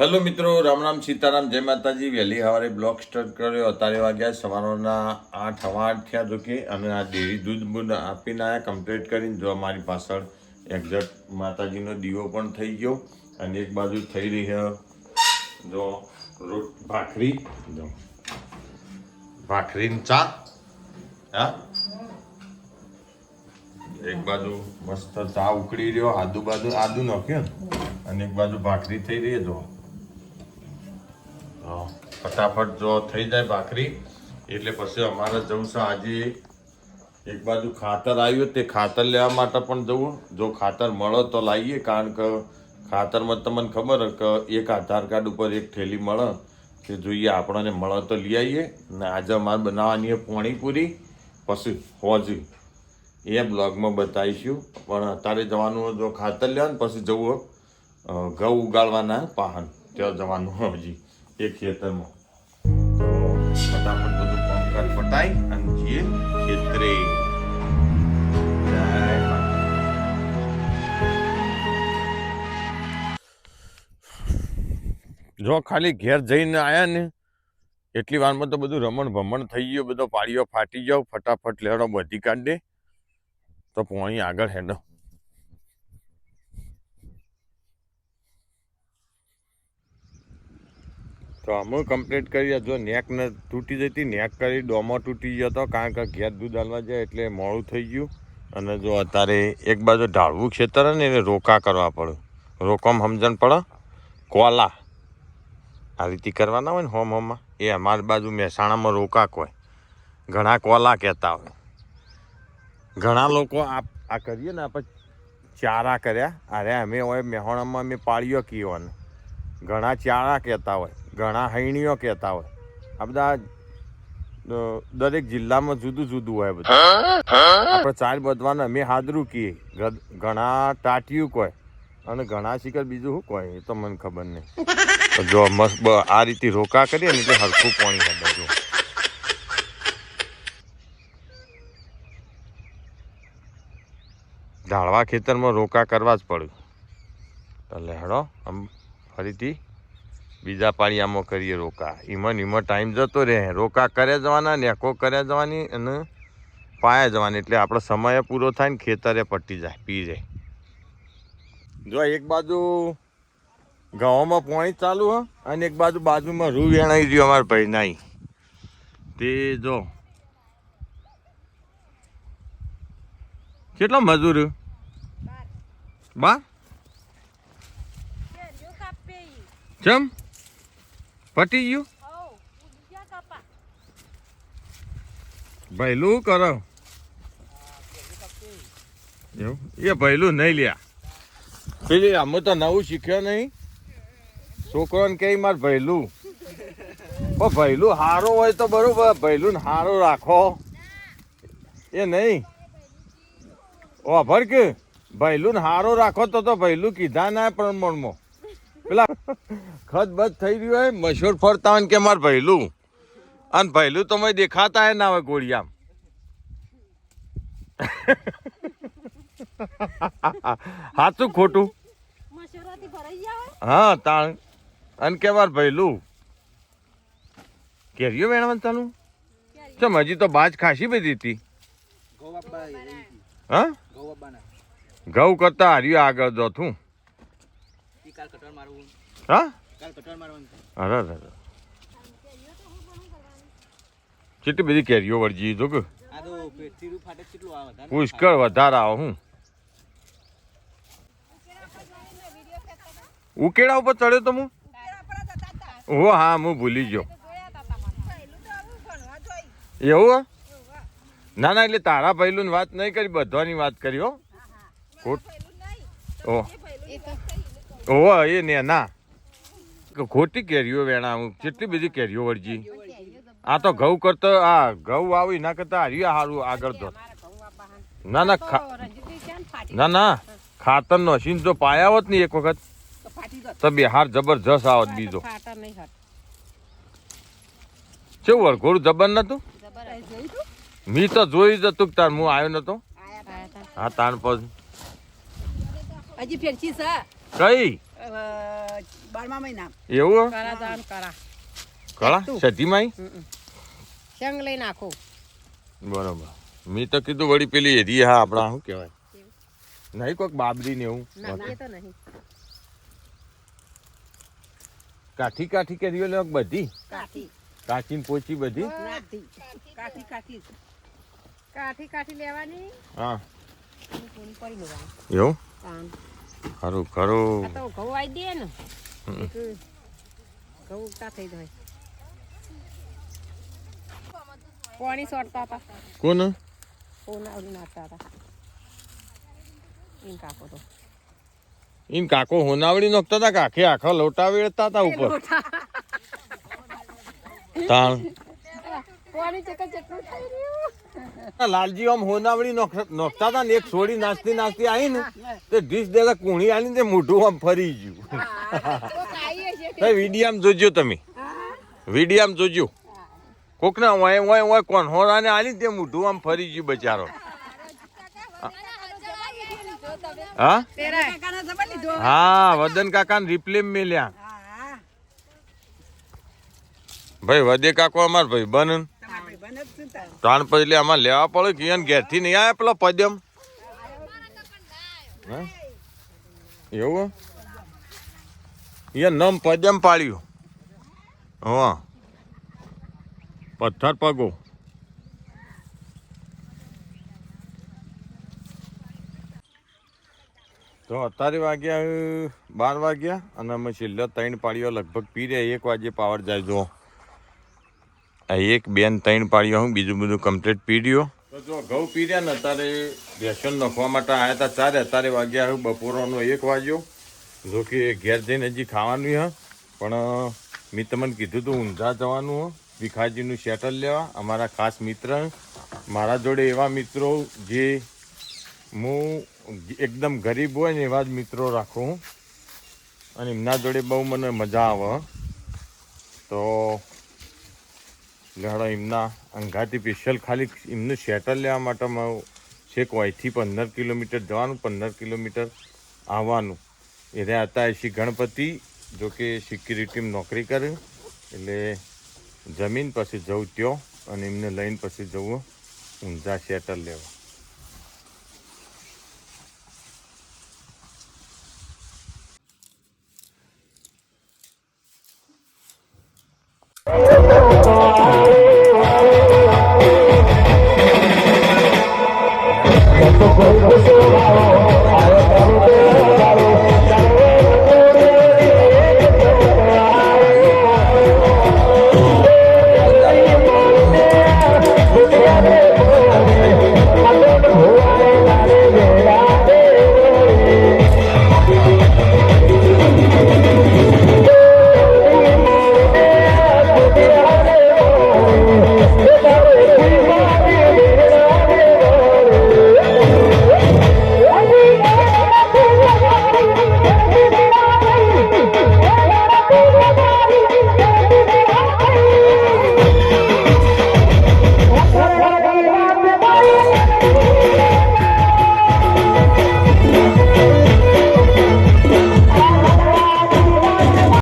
Hello મિત્રો, રામ રામ, સીતારામ, જય માતાજી. વહેલી સવારે બ્લોગ સ્ટાર્ટ કર્યો. અત્યારે વાગ્યા સવારના આઠ આઠ થયા જો કે, અને આ ડેરી દૂધ બૂધ આપીને આવ્યા કમ્પ્લીટ કરીને જો અમારી પાછળ એક્ઝેક્ટ માતાજીનો દીવો પણ થઈ ગયો અને એક બાજુ થઈ રહી છે જો રોટ ભાખરી. જો ભાખરીની ચા. હા? એક બાજુ મસ્ત ચા ઉકળી રહ્યો, આદુ બાજુ આદુ નાખ્યો અને એક બાજુ ભાખરી થઈ રહી છે જો. હા, ફટાફટ જો થઈ જાય ભાખરી એટલે પછી અમારે જવું છે આજે એક બાજુ ખાતર આવ્યું તે ખાતર લેવા માટે પણ જવું. જો ખાતર મળે તો લાવીએ કારણ કે ખાતરમાં તમને ખબર કે એક આધાર કાર્ડ ઉપર એક થેલી મળે. તે જોઈએ આપણને મળે તો લઈ આવીએ ને આજે અમારે બનાવવાની પાણીપુરી પછી હોજી. એ બ્લોગમાં બતાવીશું. પણ અત્યારે જવાનું જો ખાતર લેવાનું પછી જવું ઘઉં ઉગાડવાના પાહન. ત્યાં જવાનું હજી. એ ખેતરમાં. તો ફટાફટ બધું કામકાજ પટાઈ અને જઈએ ખેતરે જો ખાલી ઘેર જઈને આવ્યા ને એટલી વારમાં તો બધું રમણ ભમણ થઈ ગયું બધો પાળીઓ ફાટી ગયો ફટાફટ લેડો બધી કાઢ દે તો પોણી આગળ હેડો. તો અમે કમ્પ્લીટ કરી જો નેક ને તૂટી જતી, નેક કરી ડોમો તૂટી ગયો હતો કારણ કે ઘેર દૂધ આલવા જાય એટલે મોડું થઈ ગયું. અને જો અત્યારે એક બાજુ ઢાળવું ખેતર ને એને રોકા કરવા પડે. રોકમ સમજણ પડે? કોલા. આ રીતે કરવાના હોય ને હોમ હોમમાં. એ અમારી બાજુ મહેસાણામાં રોકા હોય. ઘણા કોલા કહેતા હોય. ઘણા લોકો આ આ કરીએ ને આપણે ચારા કર્યા. અરે અમે હોય મહેણામાં અમે પાળીઓ કીઓને. ઘણા ચારા કહેતા હોય. ઘણા હૈણીઓ કહેતા હોય. આ બધા દરેક જિલ્લામાં જુદું જુદું હોય બધું. આપણે ચાર બધવાને અમે હાદરું કહીએ. ઘણા ટાટિયું કોઈ અને ઘણા શિખર બીજું શું કોઈ? એ તો મને ખબર નહીં. જો મસ્ત આ રીતે રોકા કરીએ ને એટલે હરખું પાણી ખબર જો ઢાળવા ખેતરમાં રોકા કરવા જ પડ્યું. તો લેહડો, આમ ફરીથી બીજા પાળિયામાં કરીએ રોકા. એમાં એમાં ઈમાં ટાઈમ જતો રહે. રોકા કર્યા જવાના નેકો કર્યા જવાની અને પાયા જવાની. એટલે આપણો સમય પૂરો થાય ને ખેતરે પટી જાય પી જાય. જો એક બાજુ ઘઉંમાં પાણી ચાલુ હ અને એક બાજુ બાજુમાં રૂ વેણાઈ રહ્યું અમારે ભાઈ નાઈ. તે જો. કેટલો મજૂર? બા ચમ? પટી ગયું. ભૈલું કરો. એવું? એ ભૈલું નહીં લ્યા. પેલી અમે તો નવું શીખ્યો નહીં. છોકરોને કે માર ભૈલું પણ ભૈલું હારો હોય તો બરોબર ભૈલું હારો રાખો. એ નહીં. ઓ ભર કે ભૈલું હારો રાખો તો તો ભૈલું કીધા ના પ્રમાણમાં. પેલા ખત બત થઈ રહ્યું હોય મશહૂર ફરતા હોય કે માર પહેલું અને પહેલું તો મેં દેખાતા હે ના હોય ગોળિયામ. સાચું ખોટું? હા તાણ. અને કે માર પહેલું કેરીઓ વેણવાનું ચાલુ? કેરીઓ. ચમ હજી તો બાજ ખાસી બધી હતી. હા? ઘઉં કરતા હાર્યું આગળ તું હા? અરે અરે અરે. કેટલી બધી કેરીઓ વળજી જો કે? પુષ્કળ વધારે આવો હું. ઉકેડા ઉપર ચડ્યો તો હું? ઓ હા હું ભૂલી ગયો. એવું હે? ના ના એટલે તારા પહેલું વાત નહીં કરી બધાની વાત કરી હો. ખોટ ઓ. ઓહો એ ને ના. ખોટી કેરીઓ વેણા હું કેટલી બધી કેરીઓ વળજી. આ તો ઘઉં કરતો આ ઘઉં આવી ના કરતા હાર્યું સારું આગળ તો ના ના ખા ને ના ખાતર નો સીન જો પાયા હોત ને એક વખત તો બિહાર જબરજસ્ત આવત બીજો. ઘોડું કેવું વરઘોડું જબર નતું? મી તો જોઈ જ હતું તાર હું આવ્યો નતો. હા તાણ પછી હજી ફેરચી છે કઈ? બારમા મહિના. એવું કરા દાન કરા કળા? સધીમાં શંગ લઈ નાખો બરોબર. મેં તો કીધું વળી પેલી એરી હા આપણા શું કહેવાય? નહીં કોઈક બાબરી ને એવું? કાઠી કાઠી કેરીઓ લે બધી? કાઠી. ને પોચી બધી? કાઠી કાઠી કાઠી. કાઠી કાઠી લેવાની? હા. કરી એવું. ખરું ખરું તો ઘઉં આવી દે ને. ઘઉં ઉગતા થઈ જાય. પાણી સોડતા હતા. કોણ પોનાવડી નાખતા હતા. એમ કાકો તો. ઈન કાકો હોનાવડી નોખતા હતા કાકે આખા લોટા વેળતા હતા ઉપર? તાણ પાણી ચકર ચકર થઈ રહ્યું લાલજી આમ હોનાવડી નોખ- નોખતા હતા ને એક છોડી નાચતી નાચતી આવી ને તે ડીશ દેલા કુણી આલી ને તે મોઢું આમ ફરી ગયું. વિડીયામ જોજો તમે. વિડીયામ જોજો. કોક ના ઓય ઓય ઓય કોણ હોરાને આલી ને તે મોઢું આમ ફરી ગયું બચારો. હા? કાકાને હા વદન કાકા રિપ્લેમ મેલ્યા. ભાઈ વદે કાકો અમાર ભાઈ બન ત્રણ પછી આમાં લેવા પડે કે ઈયોને ઘેરથી નહીં આવે પેલો પદ્યમ? એવું? એ નમ પદ્યમ પાડ્યું. હા પથ્થર પગો. તો અત્યારે વાગ્યા બાર વાગ્યા અને અમે છેલ્લા ત્રણ પાડીઓ લગભગ પી રહ્યા, એક વાગે પાવર જાય જો એક બેન ત્રણ પાડ્યો હું, બીજું બધું કમ્પ્લીટ પીડ્યો. જો ઘઉં પીર્યા ને અત્યારે રેશન નખવા માટે આવ્યા હતા ચારે, અત્યારે વાગ્યા હું, બપોરનો એક વાગ્યો. જો કે ઘેર જઈને હજી ખાવાનું હા, પણ મેં તમને કીધું હતું ઊંઝા જવાનું ભીખાજીનું શેટલ લેવા. અમારા ખાસ મિત્ર મારા જોડે એવા મિત્રો જે હું એકદમ ગરીબ હોય ને એવા જ મિત્રો રાખું અને એમના જોડે બહુ મને મજા આવે તો લેડો એમના અંગાથી સ્પેશિયલ ખાલી એમનું શેટર લેવા માટે છેક અહીંથી પંદર કિલોમીટર જવાનું, પંદર કિલોમીટર આવવાનું. એ રહ્યા હતા એસી ગણપતિ, જો કે સિક્યુરિટીમાં નોકરી કરે, એટલે જમીન પછી જવું ત્યો અને એમને લઈને પછી જવું ઊંઝા શેટર લેવા.